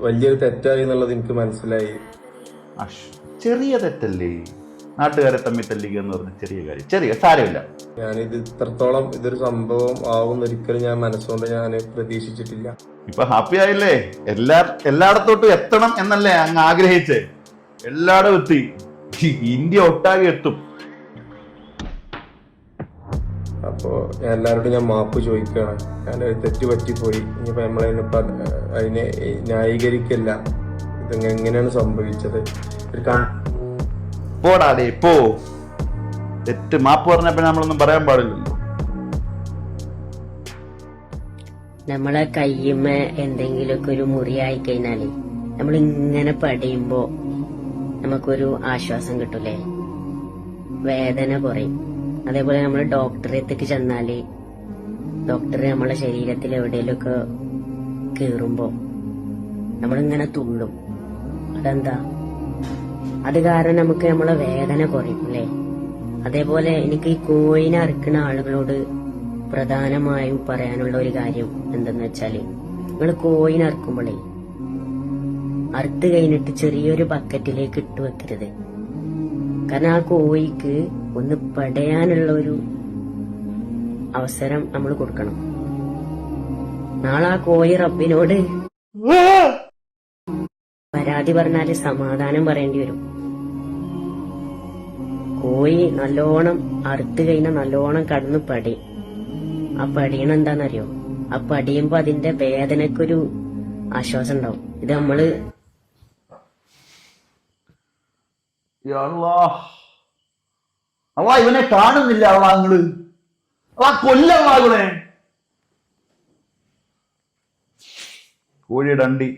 വലിയൊരു തെറ്റായി എന്നുള്ളത് എനിക്ക് മനസ്സിലായി. ചെറിയ തെറ്റല്ലേ? നാട്ടുകാരെ തമ്മിൽ തല്ലിക്കുക എന്ന് പറഞ്ഞ ചെറിയ കാര്യം. ചെറിയ സാരമില്ല. ഞാനിത് ഇത്രത്തോളം ഇതൊരു സംഭവം ആവും ഒരിക്കലും ഞാൻ മനസ്സുകൊണ്ട് ഞാൻ പ്രതീക്ഷിച്ചിട്ടില്ല. ഇപ്പൊ ഹാപ്പി ആയില്ലേ? എല്ലാ എല്ലായിടത്തോട്ടും എത്തണം എന്നല്ലേ അങ്ങ് ആഗ്രഹിച്ചേ. എല്ലായിടവും എത്തി. ഇന്ത്യ ഒട്ടാകെ എത്തും. അപ്പോൾ എല്ലാവരോടും ഞാൻ മാപ്പ് ചോദിക്കുകയാണ് ഞാനൊരു തെറ്റ് പറ്റിപ്പോയി. ഇനിയിപ്പോൾ നമ്മളതിനിപ്പോൾ അതിനെ ന്യായീകരിക്കില്ല. ഇതെങ്ങനെയാണ് സംഭവിച്ചത്? ഒരു പോടാടേ പോ. തെറ്റ് മാപ്പ് പറഞ്ഞപ്പോ നമ്മളൊന്നും പറയാൻ പാടില്ലല്ലോ. നമ്മളെ കയ്യുമ്മ എന്തെങ്കിലുമൊക്കെ ഒരു മുറിയായി കഴിഞ്ഞാൽ നമ്മൾ ഇങ്ങനെ പടയുമ്പോ നമുക്കൊരു ആശ്വാസം കിട്ടൂലേ? വേദന കുറയും. അതേപോലെ നമ്മൾ ഡോക്ടറെ അടുത്തേക്ക് ചെന്നാൽ ഡോക്ടർ നമ്മളെ ശരീരത്തിൽ എവിടെയെങ്കിലുമൊക്കെ കീറുമ്പോ നമ്മളിങ്ങനെ തുള്ളും. അതെന്താ? അത് കാരണം നമുക്ക് നമ്മളെ വേദന കുറയും അല്ലേ? അതേപോലെ എനിക്ക് ഈ കോഴിനെ അറുക്കുന്ന ആളുകളോട് പ്രധാനമായും പറയാനുള്ള ഒരു കാര്യം എന്തെന്ന് വെച്ചാൽ നിങ്ങൾ കോഴിനെ അറുക്കുമ്പോഴേ അറുത്ത് കഴിഞ്ഞിട്ട് ചെറിയൊരു ബക്കറ്റിലേക്ക് ഇട്ട് വെക്കരുത്. കാരണം ആ കോഴിക്ക് ഒന്ന് പടയാനുള്ള ഒരു അവസരം നമ്മൾ കൊടുക്കണം. നാളെ ആ കോഴി റബ്ബിനോട് പരാതി പറഞ്ഞാൽ സമാധാനം പറയേണ്ടി വരും. കോഴി നല്ലോണം അറുത്ത് കഴിഞ്ഞാൽ നല്ലോണം കടന്ന് പടി. ആ പടിയണ എന്താണെന്നറിയോ ആ പടിയുമ്പോ അതിന്റെ വേദനക്കൊരു ആശ്വാസം ഉണ്ടാവും. ഇത് നമ്മൾ അവ ഇവനെ കാണുന്നില്ല അവ നിങ്ങൾ കൊല്ലവാ ഇവനെ കോഴിയുടെ അണ്ടി